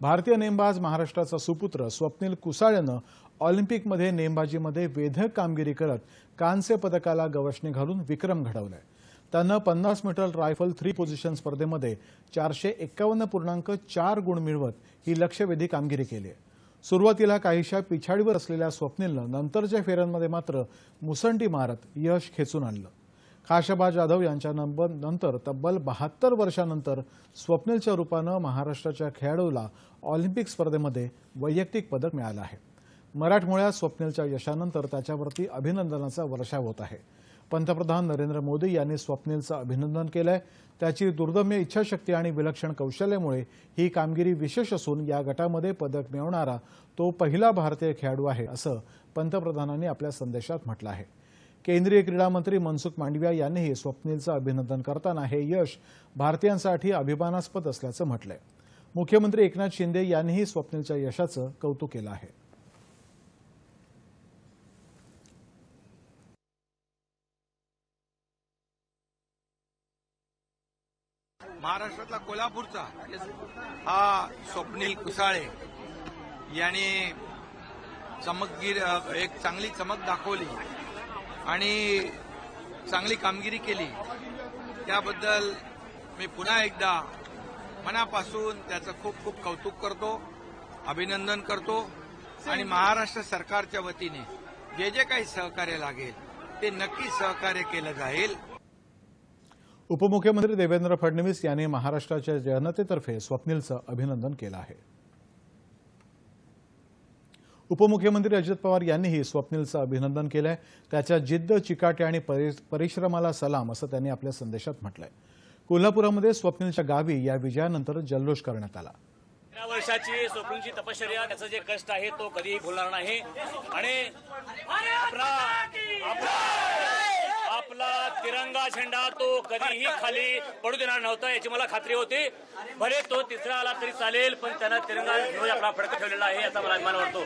भारतीय नेमबाज महाराष्ट्राचा सुपुत्र स्वप्नील कुसाळ्यानं ऑलिम्पिकमध्ये नेमबाजीमध्ये वेधक कामगिरी करत कांस्य पदकाला गवसणी घालून विक्रम घडवलाय. त्यानं पन्नास मीटर रायफल थ्री पोझिशन स्पर्धेमध्ये चारशे एक्कावन्न पूर्णांक चार गुण मिळवत ही लक्षवेधी कामगिरी केली आहे. सुरुवातीला काहीशा पिछाडीवर असलेल्या स्वप्नीलनं नंतरच्या फेऱ्यांमध्ये मात्र मुसंडी मारत यश खेचून आणलं. खाशाबा जाधव यांच्या नंतर तब्बल बहात्तर वर्षानंतर स्वप्नीलच्या रूपानं महाराष्ट्राच्या खेळाडूला ऑलिम्पिक स्पर्धेमध्ये वैयक्तिक पदक मिळालं आहे. मराठमोळ्या स्वप्नीलच्या यशानंतर त्याच्यावरती अभिनंदनाचा वर्षाव होत आहे. पंतप्रधान नरेंद्र मोदी यांनी स्वप्नीलचं अभिनंदन केलंय. त्याची दुर्दम्य इच्छाशक्ती आणि विलक्षण कौशल्यामुळे ही कामगिरी विशेष असून या गटामध्ये पदक मिळवणारा तो पहिला भारतीय खेळाडू आहे असं पंतप्रधानांनी आपल्या संदेशात म्हटलं आहे. केंद्रीय क्रीडा मंत्री मनसुख मांडविया यांनीही स्वप्नीलचं अभिनंदन करताना हे यश भारतीयांसाठी अभिमानास्पद असल्याचं म्हटलंय. मुख्यमंत्री एकनाथ शिंदे यांनीही स्वप्नीलच्या यशाचं कौतुक केलं आहे. महाराष्ट्रातला कोल्हापूरचा हा स्वप्नील कुसाळे याने चमकगीर एक चांगली चमक दाखवली. आणि चांगली कामगिरी केली. त्याबद्दल मी पुन्हा एकदा मनापासून त्याचं खूप खूप कौतुक करतो अभिनंदन करतो आणि महाराष्ट्र सरकारच्या वतीने जे जे काही सहकार्य लागेल ते नक्की सहकार्य केलं जाईल. उपमुख्यमंत्री देवेंद्र फडणवीस यांनी महाराष्ट्राच्या जनतेतर्फे स्वप्नीलचं अभिनंदन केलं आहे. उपमुख्यमंत्री अजित पवार यांनीही स्वप्नीलचं अभिनंदन केलंय. त्याच्या जिद्द चिकाटी आणि परि- परिश्रमाला सलाम असं त्यांनी आपल्या संदेशात म्हटलंय. कोल्हापुरामध्ये स्वप्नीलच्या गावी या विजयानंतर जल्लोष करण्यात आला. तेरा वर्षाची स्वप्नीलची तपश्चर्या त्याचं जे कष्ट आहे तो कधीही भुलणार नाही. आणि तिरंगा झेंडा तो कधीही खाली पडू देणार नव्हता याची मला खात्री होती. भले तो तिसरा आला तरी चालेल पण त्यानं तिरंगा आपला फडक ठेवलेला आहे याचा मला अभिमान वाटतो.